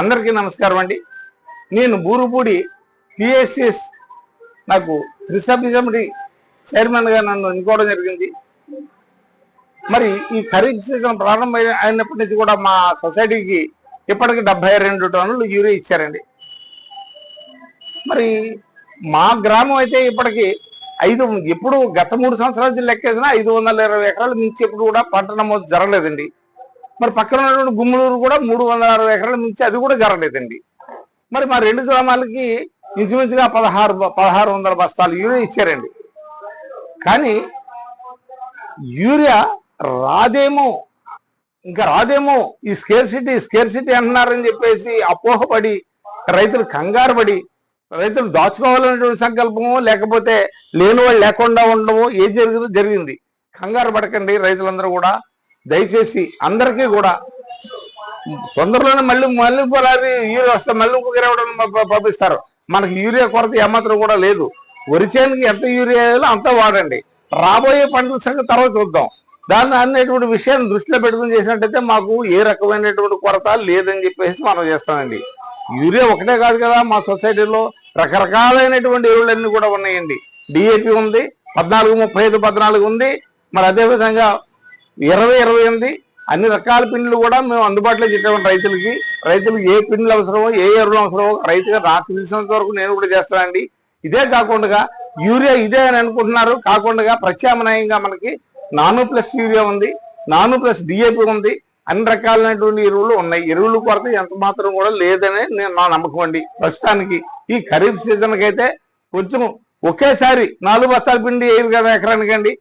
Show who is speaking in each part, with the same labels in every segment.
Speaker 1: అందరికీ నమస్కారం అండి. నేను బూరుపూడి పిఎస్సిఎస్ నాకు త్రిసభ్య సమితి చైర్మన్గా నన్ను ఎన్నుకోవడం జరిగింది. మరి ఈ ఖరీఫ్ సీజన్ ప్రారంభం అయినప్పటి నుంచి కూడా మా సొసైటీకి ఇప్పటికి డెబ్బై రెండు టన్నులు యూరియా ఇచ్చారండి. మరి మా గ్రామం అయితే ఇప్పటికి ఐదు ఎప్పుడు గత మూడు సంవత్సరాల నుంచి లెక్కేసినా ఐదు వందల ఇరవై ఎకరాలు మించి ఎప్పుడు కూడా పంట నమోదు జరగలేదండి. మరి పక్కన ఉన్నటువంటి గుమ్మలూరు కూడా మూడు వందల అరవై ఎకరాల మించి అది కూడా జరగలేదండి. మరి మా రెండు గ్రామాలకి ఇంచుమించుగా పదహారు పదహారు వందల బస్తాలు యూరియా ఇచ్చారండి. కానీ యూరియా రాదేమో ఇంకా రాదేమో ఈ స్కేర్ సిటీ స్కేర్ సిటీ అంటున్నారని చెప్పేసి అపోహపడి రైతులు కంగారు పడి రైతులు దాచుకోవాలనేటువంటి సంకల్పము లేకపోతే లేని వాళ్ళు లేకుండా ఉండము ఏం జరుగుతుందో జరిగింది. కంగారు పడకండి రైతులందరూ కూడా. దయచేసి అందరికీ కూడా తొందరలోనే మళ్ళీ మళ్ళీ పొలాది యూరియా వస్తే మళ్ళీ ఇంకొక ఇరవై పంపిస్తారు. మనకి యూరియా కొరత ఏమాత్రం కూడా లేదు. వరి చేనుకి ఎంత యూరియా వేయాలో అంత వాడండి. రాబోయే పంటల సంగతి తర్వాత చూద్దాం. దాన్ని అనేటువంటి విషయాన్ని దృష్టిలో పెట్టుకుని చేసినట్టయితే మాకు ఏ రకమైనటువంటి కొరత లేదని చెప్పేసి మనం చేస్తామండి. యూరియా ఒకటే కాదు కదా మా సొసైటీలో రకరకాలైనటువంటి ఎరువులన్నీ కూడా ఉన్నాయండి. డిఏపి ఉంది పద్నాలుగు ముప్పై ఐదు పద్నాలుగు ఉంది. మరి అదేవిధంగా ఇరవై ఇరవై ఎనిమిది అన్ని రకాల పిండ్లు కూడా మేము అందుబాటులో చెప్పాము రైతులకి. రైతులకు ఏ పిండ్లు అవసరమో ఏ ఎరువులు అవసరమో రైతుగా నాకు తెలిసినంత వరకు నేను కూడా చేస్తానండి ఇదే కాకుండా యూరియా ఇదే అని అనుకుంటున్నారు. కాకుండా ప్రత్యామ్నాయంగా మనకి నాను ప్లస్ యూరియా ఉంది నాను ప్లస్ డిఏపి ఉంది అన్ని రకాలైనటువంటి ఎరువులు ఉన్నాయి. ఎరువులు కొరత ఎంత మాత్రం కూడా లేదనే నేను నా నమ్మకం అండి. ప్రస్తుతానికి ఈ ఖరీఫ్ సీజన్కి అయితే కొంచెం ఒకేసారి నాలుగు బస్తాల పిండి వేయదు కదా ఎకరానికి అండి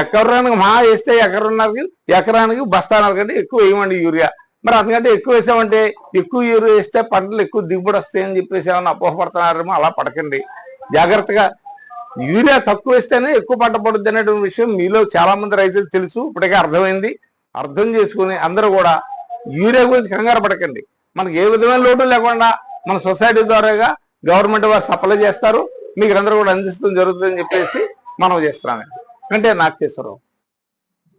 Speaker 1: ఎకరానికి మహా వేస్తే ఎకరన్నరకి ఎకరానికి బస్తాన్నర కంటే ఎక్కువ వేయమండి యూరియా. మరి అందుకంటే ఎక్కువ వేసామంటే ఎక్కువ యూరియా వేస్తే పంటలు ఎక్కువ దిగుబడి వస్తాయని చెప్పేసి ఏమన్నా అపోహపడుతున్నారేమో అలా పడకండి. జాగ్రత్తగా యూరియా తక్కువ వేస్తేనే ఎక్కువ పంట పడుద్ది అనేటువంటి విషయం మీలో చాలామంది రైతులు తెలుసు. ఇప్పటికే అర్థమైంది. అర్థం చేసుకుని అందరూ కూడా యూరియా గురించి కంగారు పడకండి. మనకి ఏ విధమైన లోటు లేకుండా మన సొసైటీ ద్వారాగా గవర్నమెంట్ వారు సప్లై చేస్తారు. మీకు అందరూ కూడా అందిస్తాం జరుగుతుందని చెప్పేసి మనం చేస్తున్నామండి. కంటే నాగేశ్వరరావు